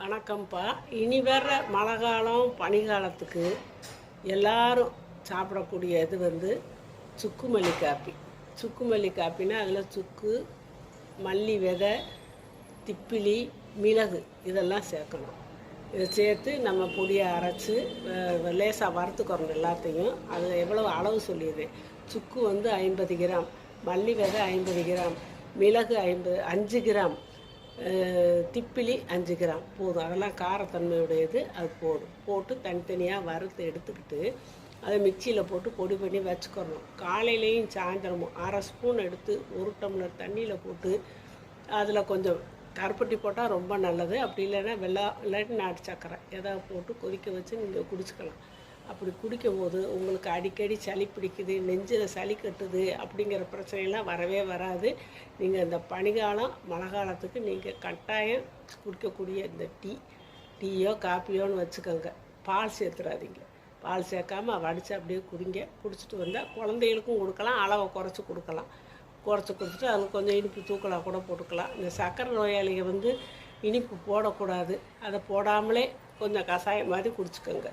வணக்கம்ப்பா. இனி வர்ற மழை காலம் பனிகாலத்துக்கு எல்லாரும் சாப்பிடக்கூடிய இது வந்து சுக்கு மல்லி காப்பி. சுக்கு மல்லி காப்பினா அதில் சுக்கு மல்லி விதை திப்பிலி மிளகு இதெல்லாம் சேர்க்கணும். இதை சேர்த்து நம்ம பொடியை அரைச்சி லேசாக வறுத்துக்கிறோம் எல்லாத்தையும். அது எவ்வளவு அளவு சொல்லிடுது சுக்கு வந்து ஐம்பது கிராம் மல்லி விதை ஐம்பது கிராம் மிளகு ஐம்பது அஞ்சு கிராம் திப்பிலி அஞ்சு கிராம். போதும். அதெல்லாம் காரத்தன்மையுடையது. அது போதும். போட்டு தனித்தனியாக வறுத்து எடுத்துக்கிட்டு அதை மிக்சியில் போட்டு பொடி பண்ணி வச்சுக்கிறணும் காலையிலையும் சாயந்தரமும் அரை ஸ்பூன் எடுத்து ஒரு டம்ளர் தண்ணியில் போட்டு அதில் கொஞ்சம் கருப்பட்டி போட்டால் ரொம்ப நல்லது. அப்படி இல்லைன்னா வெள்ளா இல்லாட்டி நாட்டு சக்கரை எதாவது போட்டு கொதிக்க வச்சு நீங்கள் குடிச்சுக்கலாம். அப்படி குடிக்கும் போது உங்களுக்கு அடிக்கடி சளி பிடிக்குது நெஞ்சில் சளி கட்டுது அப்படிங்கிற பிரச்சனைலாம் வரவே வராது. நீங்கள் இந்த பனிகாலம் மழை காலத்துக்கு நீங்கள் கட்டாயம் குடிக்கக்கூடிய இந்த டீ டீயோ காப்பியோன்னு வச்சுக்கோங்க. பால் சேர்த்துறாதீங்க. பால் சேர்க்காம வடித்து அப்படியே குடிங்க. குடிச்சிட்டு வந்தால் குழந்தைகளுக்கும் கொடுக்கலாம் அளவை குறைச்சி கொடுக்கலாம். குறைச்சி கொடுத்துட்டு அதில் கொஞ்சம் இனிப்பு தூக்கலாக கூட போட்டுக்கலாம். இந்த சர்க்கரை நோயாளிகள் வந்து இனிப்பு போடக்கூடாது. அதை போடாமலே கொஞ்சம் கஷாயம் மாதிரி குடிச்சுக்கோங்க.